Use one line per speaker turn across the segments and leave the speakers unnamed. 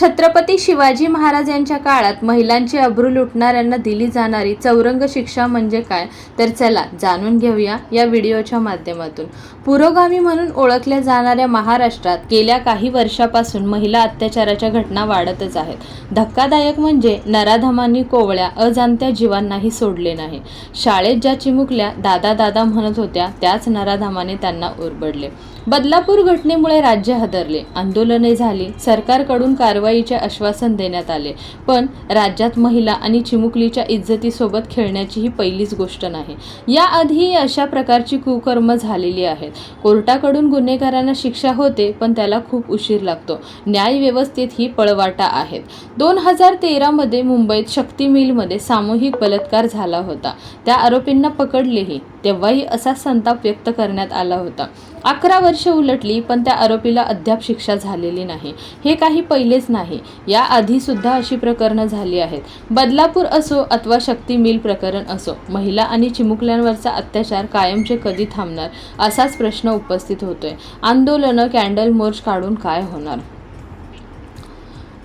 छत्रपती शिवाजी महाराज यांच्या काळात महिलांची अब्रू लुटणाऱ्यांना दिली जाणारी चौरंग शिक्षा म्हणजे काय? तर चला जाणून घेऊया या व्हिडिओच्या माध्यमातून. पुरोगामी म्हणून ओळखल्या जाणाऱ्या महाराष्ट्रात गेल्या काही वर्षापासून महिला अत्याचाराच्या घटना वाढतच आहेत. धक्कादायक म्हणजे नराधमांनी कोवळ्या अजाणत्या जीवांनाही सोडले नाही. शाळेत ज्या चिमुकल्या दादा दादा म्हणत होत्या त्याच नराधमाने त्यांना उरबडले. बदलापूर घटनेमुळे राज्य हादरले. आंदोलने झाली. सरकारकडून कारवाईचे आश्वासन देण्यात आले. पण राज्यात महिला आणि चिमुकलीच्या इज्जतीसोबत खेळण्याची ही पहिलीच गोष्ट नाही. याआधीही अशा प्रकारची कुकर्म झालेली आहेत. कोर्टाकडून गुन्हेगारांना शिक्षा होते पण त्याला खूप उशीर लागतो. न्याय व्यवस्थेत ही पळवाटा आहेत. दोन हजार तेरामध्ये मुंबईत शक्ती मिलमध्ये सामूहिक बलात्कार झाला होता. त्या आरोपींना पकडलेही तेव्हाही असा संताप व्यक्त करण्यात आला होता. अकरा वर्ष उलटली पण त्या आरोपीला अद्याप शिक्षा झालेली नाही. हे काही पहिलेच नाही. याआधी सुद्धा अशी प्रकरणं झाली आहेत. बदलापूर असो अथवा शक्ती मिल प्रकरण असो महिला आणि चिमुकल्यांवरचा अत्याचार कायमचे कधी थांबणार असाच प्रश्न उपस्थित होतोय. आंदोलनं कॅन्डल मोर्च काढून काय होणार?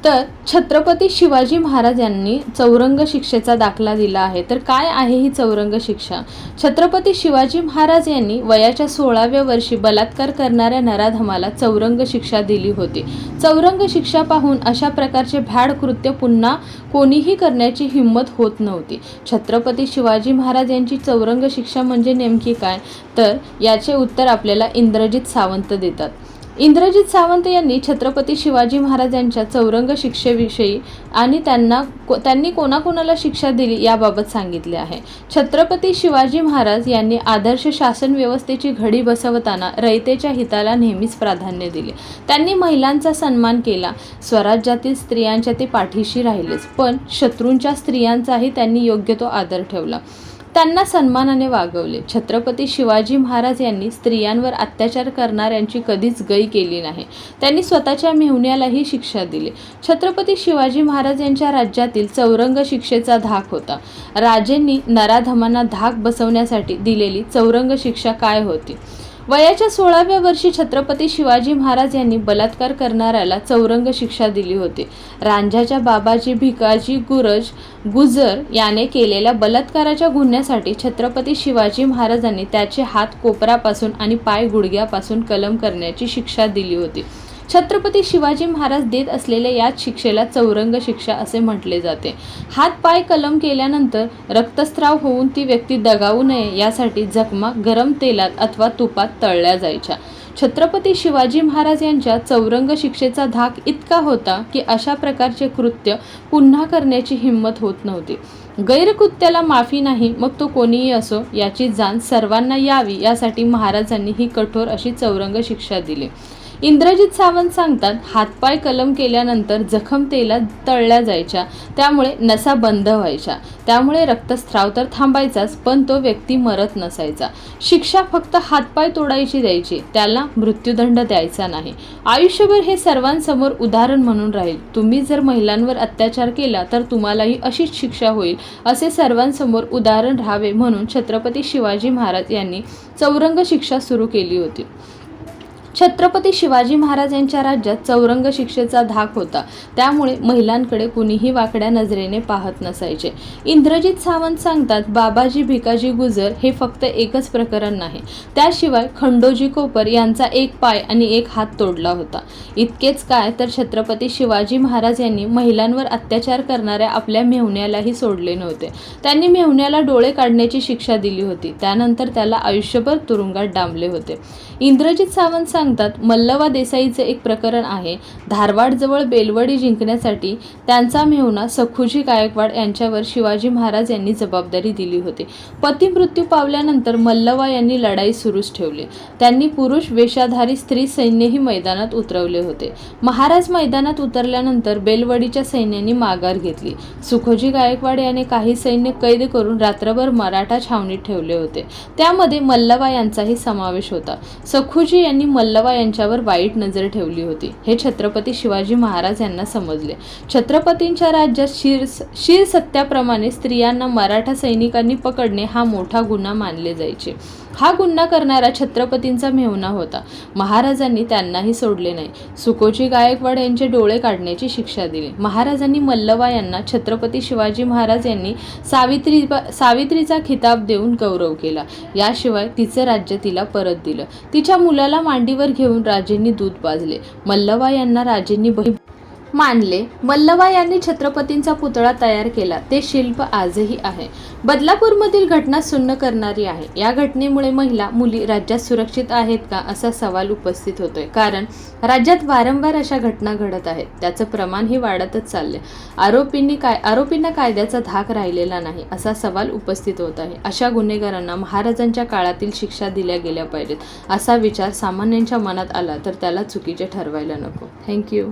तर छत्रपती शिवाजी महाराज यांनी चौरंग शिक्षेचा दाखला दिला आहे. तर काय आहे ही चौरंग शिक्षा? छत्रपती शिवाजी महाराज यांनी वयाच्या सोळाव्या वर्षी बलात्कार करणाऱ्या नराधमाला चौरंग शिक्षा दिली होती. चौरंग शिक्षा पाहून अशा प्रकारचे भ्याड कृत्य पुन्हा कोणीही करण्याची हिंमत होत नव्हती. छत्रपती शिवाजी महाराज यांची चौरंग शिक्षा म्हणजे नेमकी काय? तर याचे उत्तर आपल्याला इंद्रजित सावंत देतात. इंद्रजित सावंत यांनी छत्रपती शिवाजी महाराज यांच्या चौरंग शिक्षेविषयी आणि त्यांना को त्यांनी कोणाकोणाला शिक्षा दिली याबाबत सांगितले आहे. छत्रपती शिवाजी महाराज यांनी आदर्श शासन व्यवस्थेची घडी बसवताना रयतेच्या हिताला नेहमीच प्राधान्य दिले. त्यांनी महिलांचा सन्मान केला. स्वराज्यातील स्त्रियांच्या ते पाठीशी राहिलेच पण शत्रूंच्या स्त्रियांचाही त्यांनी योग्य तो आदर ठेवला. त्यांना सन्मानाने वागवले. छत्रपती शिवाजी महाराज यांनी स्त्रियांवर अत्याचार करणाऱ्यांची कधीच गय केली नाही. त्यांनी स्वतःच्या मेहुण्यालाही शिक्षा दिली. छत्रपती शिवाजी महाराज यांच्या राज्यातील चौरंग शिक्षेचा धाक होता. राजेंनी नराधमांना धाक बसवण्यासाठी दिलेली चौरंग शिक्षा काय होती? वयाच्या सोळाव्या वर्षी छत्रपती शिवाजी महाराज यांनी बलात्कार करणाऱ्याला चौरंग शिक्षा दिली होती. रांझाच्या बाबाजी भिकाजी गुरज गुजर याने केलेल्या बलात्काराच्या गुन्ह्यासाठी छत्रपती शिवाजी महाराजांनी त्याचे हात कोपरापासून आणि पाय गुडघ्यापासून कलम करण्याची शिक्षा दिली होती. छत्रपती शिवाजी महाराज देत असलेल्या याच शिक्षेला चौरंग शिक्षा असे म्हटले जाते. हात पाय कलम केल्यानंतर रक्तस्राव होऊन ती व्यक्ती दगावू नये यासाठी जखमा गरम तेलात अथवा तुपात तळल्या जायच्या. छत्रपती शिवाजी महाराज यांच्या चौरंग शिक्षेचा धाक इतका होता की अशा प्रकारचे कृत्य पुन्हा करण्याची हिंमत होत नव्हती. गैरकृत्याला माफी नाही मग तो कोणीही असो याची जाण सर्वांना यावी यासाठी महाराजांनी ही कठोर अशी चौरंग शिक्षा दिली. इंद्रजित सावंत सांगतात हातपाय कलम केल्यानंतर जखम तेलात तळल्या जायच्या त्यामुळे नसा बंद व्हायच्या त्यामुळे रक्तस्राव तर थांबायचाच पण तो व्यक्ती मरत नसायचा. शिक्षा फक्त हातपाय तोडायची द्यायची त्याला मृत्यूदंड द्यायचा नाही. आयुष्यभर हे सर्वांसमोर उदाहरण म्हणून राहील. तुम्ही जर महिलांवर अत्याचार केला तर तुम्हालाही अशीच शिक्षा होईल असे सर्वांसमोर उदाहरण राहावे म्हणून छत्रपती शिवाजी महाराज यांनी चौरंग शिक्षा सुरू केली होती. छत्रपती शिवाजी महाराज यांच्या राज्यात चौरंग शिक्षेचा धाक होता. त्यामुळे महिलांकडे कुणीही वाकड्या नजरेने पाहत नसायचे. इंद्रजित सावंत सांगतात बाबाजी भिकाजी गुजर हे फक्त एकच प्रकरण नाही. त्याशिवाय खंडोजी कोपर यांचा एक पाय आणि एक हात तोडला होता. इतकेच काय तर छत्रपती शिवाजी महाराज यांनी महिलांवर अत्याचार करणाऱ्या आपल्या मेहुण्यालाही सोडले नव्हते. त्यांनी मेहुण्याला डोळे काढण्याची शिक्षा दिली होती. त्यानंतर त्याला आयुष्यभर तुरुंगात डांबले होते. इंद्रजित सावंत सांगतात मल्लवा देसाईचे एक प्रकरण आहे. धारवाडजवळ बेलवडी जिंकण्यासाठी त्यांचा मेहुणा सखुजी गायकवाड यांच्यावर शिवाजी महाराज यांनी जबाबदारी दिली होती. पती मृत्यू पावल्यानंतर मल्लवा यांनी लढाई सुरूच ठेवली. त्यांनी पुरुष वेशाधारी स्त्री सैन्यही मैदानात उतरवले होते. महाराज मैदानात उतरल्यानंतर बेलवडीच्या सैन्याने माघार घेतली. सुखोजी गायकवाड याने काही सैन्य कैद करून रात्रभर मराठा छावणीत ठेवले होते. त्यामध्ये मल्लवा यांचाही समावेश होता. सखुजी यांनी मल्ल पल्लवा यांच्यावर वाईट नजर ठेवली होती. हे छत्रपती शिवाजी महाराज यांना समजले. छत्रपतींच्या राज्यात शिर शिर सत्याप्रमाणे स्त्रियांना मराठा सैनिकांनी पकडणे हा मोठा गुन्हा मानले जायचे. हा गुन्हा करणारा छत्रपतींचा मेहुणा होता. महाराजांनी त्यांनाही सोडले नाही. सुकोजी गायकवाड यांचे डोळे काढण्याची शिक्षा दिली. महाराजांनी मल्लवा यांना छत्रपती शिवाजी महाराज यांनी सावित्री सावित्रीचा खिताब देऊन गौरव केला. याशिवाय तिचं राज्य तिला परत दिलं. तिच्या मुलाला मांडी मांडीवर घेऊन राजेंनी दूध पाजले. मल्लवा यांना राजेंनी बही मानले. मल्लवा यांनी छत्रपतींचा पुतळा तयार केला. ते शिल्प आजही आहे. बदलापूरमधील घटना सुन्न करणारी आहे. या घटनेमुळे महिला मुली राज्यात सुरक्षित आहेत का असा सवाल उपस्थित होतोय. कारण राज्यात वारंवार अशा घटना घडत आहेत. त्याचं प्रमाणही वाढतच चालले आरोपींनी काय आरोपींना कायद्याचा धाक राहिलेला नाही असा सवाल उपस्थित होत आहे. अशा गुन्हेगारांना महाराजांच्या काळातील शिक्षा दिल्या गेल्या पाहिजेत असा विचार सामान्यांच्या मनात आला तर त्याला चुकीचे ठरवायला नको. थँक्यू.